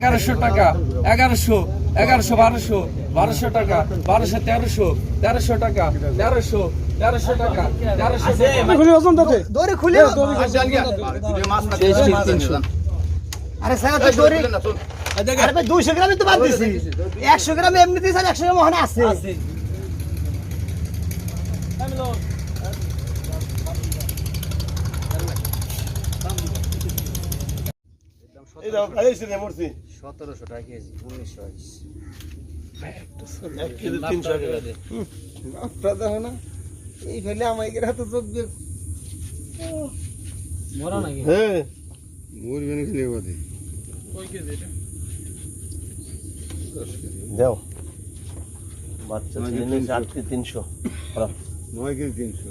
এগারোশো টাকা এগারোশো এগারোশো বারোশো বারোশো টাকা বারোশো তেরোশো তেরোশো টাকা তেরোশো তেরোশো টাকা তেরোশো টাকা। খুলি ওজন তাতে দড়ি খুলে আরে স্যার তো দড়ি আরে দুইশো গ্রামই তো বাদ দিছি। একশো গ্রাম এমনি দিয়েছে একশো গ্রাম ওখানে আছে এই দাও খাইছি রে মরছি সতেরোশো টাকা। কেজি উনিশশো এক কেজি তিনশো টাকা। আপনারা দেখো না। এই ফেলে আমাকে হাতে হ্যাঁ। দাও। বাচ্চা তিনশো। নয় কেজি তিনশো।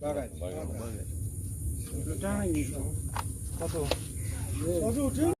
ডাটের মাছ নয়শো পঞ্চাশ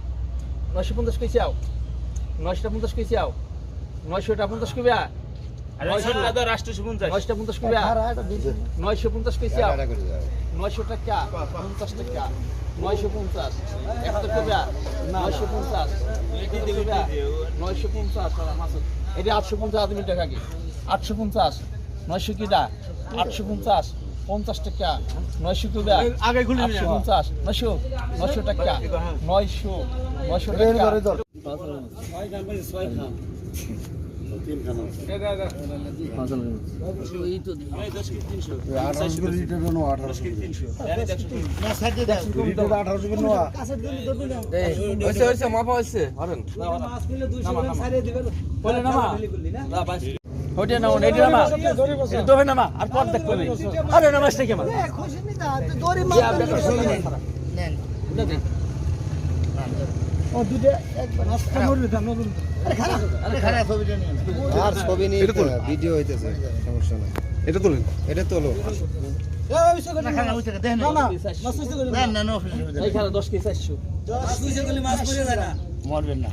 নয়শো পঞ্চাশ কেজি আও। নয়শোটা পঞ্চাশ কেজি আও। নয়শোটা পঞ্চাশ কবি নয়শোটা পঞ্চাশ কবি নয়শো পঞ্চাশ আও। নয়শো টাকা পঞ্চাশ টাকা নয়শো পঞ্চাশ। একটা কবি নয়শো পঞ্চাশ। নয়শো পঞ্চাশ এটা আটশো পঞ্চাশ আদমি টাকা কি? আটশো পঞ্চাশ। নয়শো কিটা আটশো পঞ্চাশ। পঞ্চাশ টাকা নয়শো কিবা আটশো পঞ্চাশ নয়শো নয়শো টাকা নয়শো নয়শো টাকা। মাপা নামা ওইটা নামা এইটা নামা। এটা দোহে নামা আর পর দেখবে না আরে নামাজ থেকে মা খুশি নি না দড়ি মাছ ও দুটো একবার নষ্ট করবি তো নতুন আরে ছবি নিয়ে ভিডিও হইতেছে সমস্যা নাই। এটা তুলেন। এটা তোলো। এইখানে দশ কেজি চারশো মরবেন না।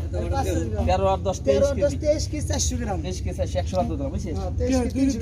তেরো আর দশ তেইশ তেরো দশ কেজি। তেইশ কেজি চারশো গ্রাম। তেইশ কেজি চারশো একশো বুঝছিস? কেজি